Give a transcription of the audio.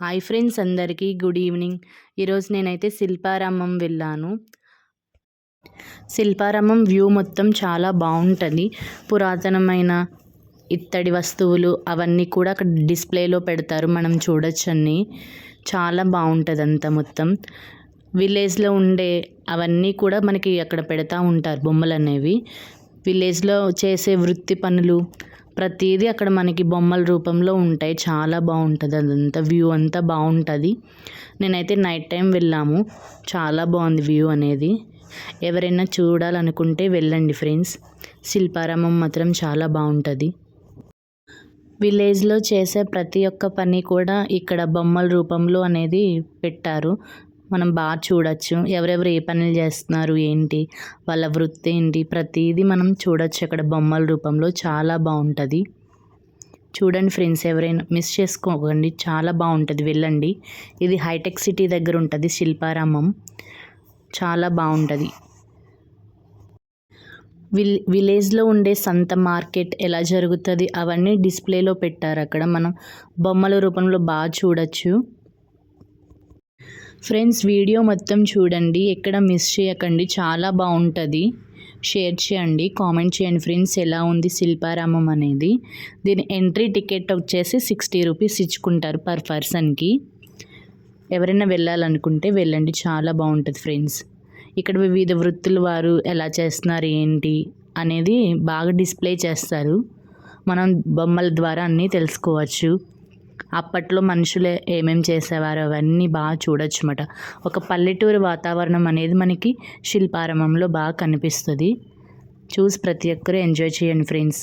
Hi friends అందరికీ good evening. ఈరోజు నేనైతే శిల్పారామం వెళ్ళాను. శిల్పారామం వ్యూ మొత్తం చాలా బాగుంటుంది. పురాతనమైన ఇత్తడి వస్తువులు అవన్నీ కూడా అక్కడ డిస్ప్లేలో పెడతారు మనం చూడొచ్చని. చాలా బాగుంటుంది అంతా మొత్తం. విలేజ్లో ఉండే అవన్నీ కూడా మనకి అక్కడ పెడతా ఉంటారు బొమ్మలు అనేవి విలేజ్లో చేసే వృత్తి పనులు ప్రతిదీ అక్కడ మనకి బొమ్మల రూపంలో ఉంటాయి. చాలా బాగుంటుంది. అదంతా వ్యూ అంతా బాగుంటుంది. నేనైతే నైట్ టైం వెళ్ళాము. చాలా బాగుంది వ్యూ అనేది. ఎవరైనా చూడాలనుకుంటే వెళ్ళండి ఫ్రెండ్స్. శిల్పారామం మాత్రం చాలా బాగుంటుంది. విలేజ్లో చేసే ప్రతి ఒక్క పని కూడా ఇక్కడ బొమ్మల రూపంలో అనేది పెట్టారు. మనం బాగా చూడొచ్చు. ఎవరెవరు ఏ పనులు చేస్తున్నారు ఏంటి వాళ్ళ వృత్తి ఏంటి ప్రతిదీ మనం చూడొచ్చు. అక్కడ బొమ్మల రూపంలో చాలా బాగుంటుంది చూడండి ఫ్రెండ్స్ ఎవరైనా మిస్ చేసుకోకండి. చాలా బాగుంటుంది వెళ్ళండి. ఇది హైటెక్ సిటీ దగ్గర ఉంటుంది శిల్పారామం. చాలా బాగుంటుంది విల్ విలేజ్లో ఉండే సంత మార్కెట్ ఎలా జరుగుతుంది అవన్నీ డిస్ప్లేలో పెట్టారు అక్కడ మనం బొమ్మల రూపంలో బాగా చూడొచ్చు. ఫ్రెండ్స్ వీడియో మొత్తం చూడండి. ఎక్కడ మిస్ చేయకండి. చాలా బాగుంటుంది. షేర్ చేయండి. కామెంట్ చేయండి ఫ్రెండ్స్ ఎలా ఉంది శిల్పారామం అనేది. దీని ఎంట్రీ టికెట్ వచ్చేసి సిక్స్టీ రూపీస్ ఇచ్చుకుంటారు పర్ పర్సన్కి ఎవరైనా వెళ్ళాలనుకుంటే వెళ్ళండి. చాలా బాగుంటుంది ఫ్రెండ్స్. ఇక్కడ వివిధ వృత్తులు వారు ఎలా చేస్తున్నారు ఏంటి అనేది బాగా డిస్ప్లే చేస్తారు. మనం బొమ్మల ద్వారా అన్నీ తెలుసుకోవచ్చు. అప్పట్లో మనుషులు ఏమేమి చేసేవారు అవన్నీ బాగా చూడొచ్చు అన్నమాట ఒక పల్లెటూరు వాతావరణం అనేది మనకి శిల్పారామంలో బాగా కనిపిస్తుంది. చూసి ప్రతి ఒక్కరూ ఎంజాయ్ చేయండి ఫ్రెండ్స్.